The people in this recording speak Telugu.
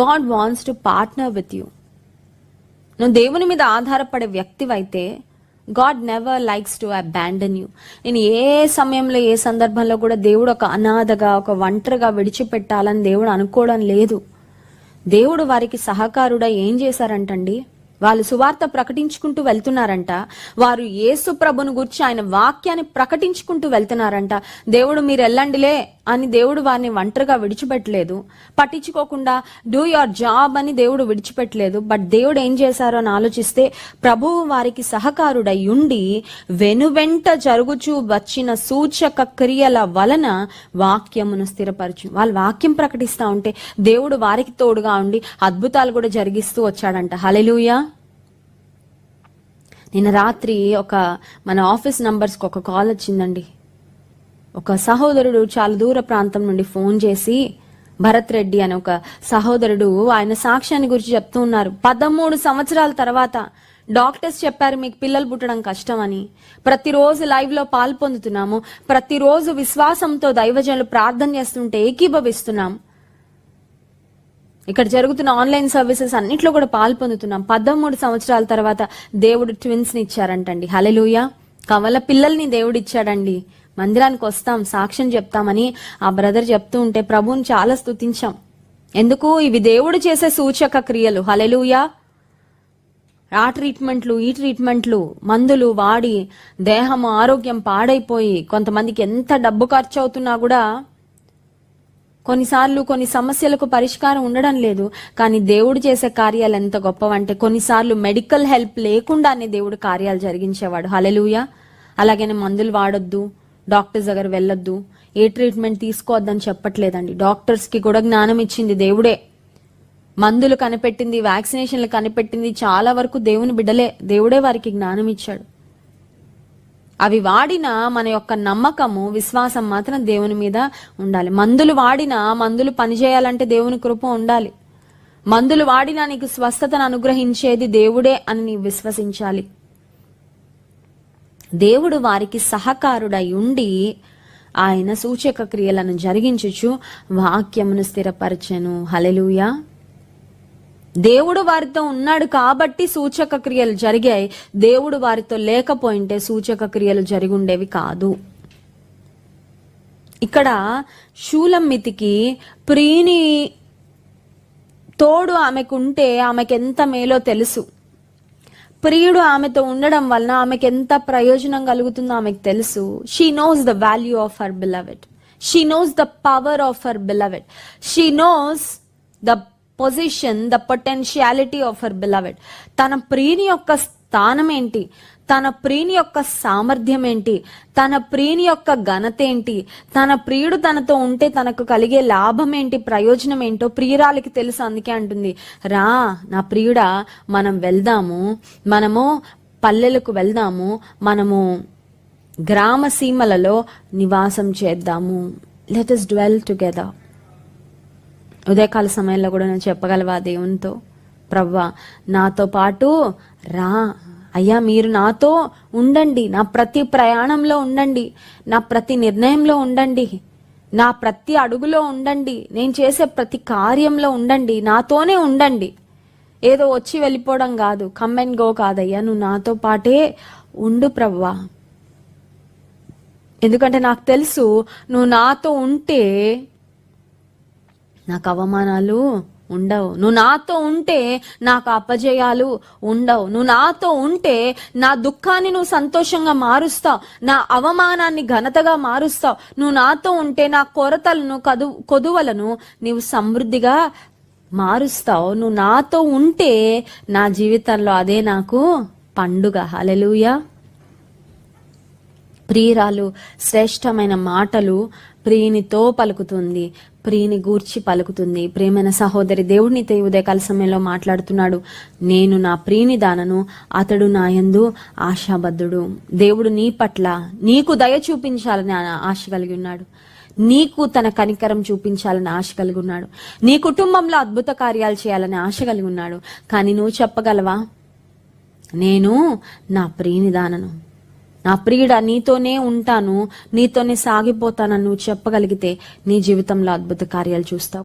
God wants to partner with you నువ్వు దేవుని మీద ఆధారపడే వ్యక్తివైతే God never likes to abandon you నేను ఏ సమయంలో ఏ సందర్భంలో కూడా దేవుడు ఒక అనాథగా ఒక ఒంటరిగా విడిచిపెట్టాలని దేవుడు అనుకోవడం లేదు. దేవుడు వారికి సహకారుడా ఏం చేశారంటండి? వాళ్ళు సువార్త ప్రకటించుకుంటూ వెళ్తున్నారంట. వారు యేసు ప్రభును గురించి ఆయన వాక్యాన్ని ప్రకటించుకుంటూ వెళ్తున్నారంట. దేవుడు మీరు వెళ్ళండిలే అని దేవుడు వారిని ఒంటరిగా విడిచిపెట్టలేదు. పట్టించుకోకుండా డూ యువర్ జాబ్ అని దేవుడు విడిచిపెట్టలేదు. బట్ దేవుడు ఏం చేశారో అని ఆలోచిస్తే ప్రభువు వారికి సహకారుడై ఉండి వెనువెంట జరుగుచూ వచ్చిన సూచక క్రియల వలన వాక్యమును స్థిరపరచు వాళ్ళు వాక్యం ప్రకటిస్తా ఉంటే దేవుడు వారికి తోడుగా ఉండి అద్భుతాలు కూడా జరిగిస్తూ వచ్చాడంట. హలెలుయా నిన్న రాత్రి ఒక మన ఆఫీస్ నంబర్స్కి ఒక కాల్ వచ్చిందండి. ఒక సహోదరుడు చాలా దూర ప్రాంతం నుండి ఫోన్ చేసి భరత్ రెడ్డి అనే ఒక సహోదరుడు ఆయన సాక్ష్యాన్ని గురించి చెప్తూ ఉన్నారు. పదమూడు సంవత్సరాల తర్వాత డాక్టర్స్ చెప్పారు మీకు పిల్లలు పుట్టడం కష్టం అని ప్రతిరోజు లైవ్లో ప్రతిరోజు విశ్వాసంతో దైవజనులు ప్రార్థన చేస్తుంటే ఏకీభవిస్తున్నాం. ఇక్కడ జరుగుతున్న ఆన్లైన్ సర్వీసెస్ అన్నిట్లో కూడా పాలు పొందుతున్నాం. పదమూడు సంవత్సరాల తర్వాత దేవుడు ట్విన్స్ని ఇచ్చారంటండి. హలెలుయ కవల పిల్లల్ని దేవుడు ఇచ్చాడండి. మందిరానికి వస్తాం సాక్ష్యం చెప్తామని ఆ బ్రదర్ చెప్తూ ఉంటే ప్రభువుని చాలా స్తుతించాం. ఎందుకు? ఇవి దేవుడు చేసే సూచక క్రియలు. హలెలుయా ఆ ట్రీట్మెంట్లు ఈ ట్రీట్మెంట్లు మందులు వాడి దేహం ఆరోగ్యం పాడైపోయి కొంతమందికి ఎంత డబ్బు ఖర్చు అవుతున్నా కూడా కొన్నిసార్లు కొన్ని సమస్యలకు పరిష్కారం ఉండడం లేదు కానీ దేవుడు చేసే కార్యాలు ఎంత గొప్పవంటే కొన్నిసార్లు మెడికల్ హెల్ప్ లేకుండానే దేవుడు కార్యాలు జరిగించేవాడు. హలెలుయ అలాగనే మందులు వాడొద్దు డాక్టర్స్ దగ్గర వెళ్ళొద్దు ఏ ట్రీట్మెంట్ తీసుకోవద్దని చెప్పట్లేదండి. డాక్టర్స్కి కూడా జ్ఞానం ఇచ్చింది దేవుడే. మందులు కనిపెట్టింది వ్యాక్సినేషన్లు కనిపెట్టింది చాలా వరకు దేవుని బిడ్డలే. దేవుడే వారికి జ్ఞానం ఇచ్చాడు. అవి వాడినా మన యొక్క నమ్మకము విశ్వాసం మాత్రం దేవుని మీద ఉండాలి. మందులు వాడినా మందులు పనిచేయాలంటే దేవుని కృప ఉండాలి. మందులు వాడినా నీకు స్వస్థతను అనుగ్రహించేది దేవుడే అని నీ విశ్వసించాలి. దేవుడు వారికి సహకారుడై ఉండి ఆయన సూచక క్రియలను జరిగించుచు వాక్యమును స్థిరపరచెను. హలెలుయా దేవుడు వారితో ఉన్నాడు కాబట్టి సూచక క్రియలు జరిగాయి. దేవుడు వారితో లేకపోయింటే సూచక క్రియలు జరిగి ఉండేవి కాదు. ఇక్కడ శూలమ్మితికి ప్రీని తోడు ఆమెకుంటే ఆమెకు ఎంత మేలో తెలుసు. ప్రియుడు ఆమెతో ఉండడం వలన ఆమెకు ఎంత ప్రయోజనం కలుగుతుందో ఆమెకు తెలుసు. She knows the value of her beloved she knows the power of her beloved she knows the position the potentiality of her beloved తన ప్రియుని యొక్క స్థానం ఏంటి తన ప్రియుని యొక్క సామర్థ్యం ఏంటి తన ప్రియుని యొక్క ఘనత ఏంటి తన ప్రియుడు తనతో ఉంటే తనకు కలిగే లాభం ఏంటి ప్రయోజనం ఏంటో ప్రియురాలికి తెలుసు అందుకే అంటుంది. రా నా ప్రియుడా మనం వెళ్దాము. మనము పల్లెలకు వెళ్దాము. మనము గ్రామ సీమలలో నివాసం చేద్దాము. లెట్ ఇస్ డ్వెల్ టుగెదర్ ఉదయకాల సమయంలో కూడా నేను చెప్పగలవా దేవునితో? ప్రవ్వా నాతో పాటు రా. అయ్యా మీరు నాతో ఉండండి. నా ప్రతి ప్రయాణంలో ఉండండి. నా ప్రతి నిర్ణయంలో ఉండండి. నా ప్రతి అడుగులో ఉండండి. నేను చేసే ప్రతి కార్యంలో ఉండండి. నాతోనే ఉండండి. ఏదో వచ్చి వెళ్ళిపోవడం కాదు. కమ్ అండ్ గో కాదయ్యా. నువ్వు నాతో పాటే ఉండు ప్రవ్వా. ఎందుకంటే నాకు తెలుసు నువ్వు నాతో ఉంటే నాకు అవమానాలు ఉండవు. నువ్వు నాతో ఉంటే నాకు అపజయాలు ఉండవు. నువ్వు నాతో ఉంటే నా దుఃఖాన్ని నువ్వు సంతోషంగా మారుస్తావు. నా అవమానాన్ని ఘనతగా మారుస్తావు. నువ్వు నాతో ఉంటే నా కొరతలను కదు కొదువలను నీవు సమృద్ధిగా మారుస్తావు. నువ్వు నాతో ఉంటే నా జీవితంలో అదే నాకు పండుగ. హలెలుయా ప్రియురాలు శ్రేష్టమైన మాటలు ప్రియునితో పలుకుతుంది. ప్రియుని గూర్చి పలుకుతుంది. ప్రేమైన సహోదరి దేవుడినితో ఉదయకాల సమయంలో మాట్లాడుతున్నాడు. నేను నా ప్రియుని దానను అతడు నాయందు ఆశాబద్ధుడు. దేవుడు నీ పట్ల నీకు దయ చూపించాలని ఆశ కలిగి ఉన్నాడు. నీకు తన కనికరం చూపించాలని ఆశ కలిగి ఉన్నాడు. నీ కుటుంబంలో అద్భుత కార్యాలు చేయాలని ఆశ కలిగి ఉన్నాడు. కానీ నువ్వు చెప్పగలవా? నేను నా ప్రియుని దానను. నా ప్రియుడ నీతోనే ఉంటాను నీతోనే సాగిపోతానని నువ్వు చెప్పగలిగితే నీ జీవితంలో అద్భుత కార్యాలు చూస్తావు.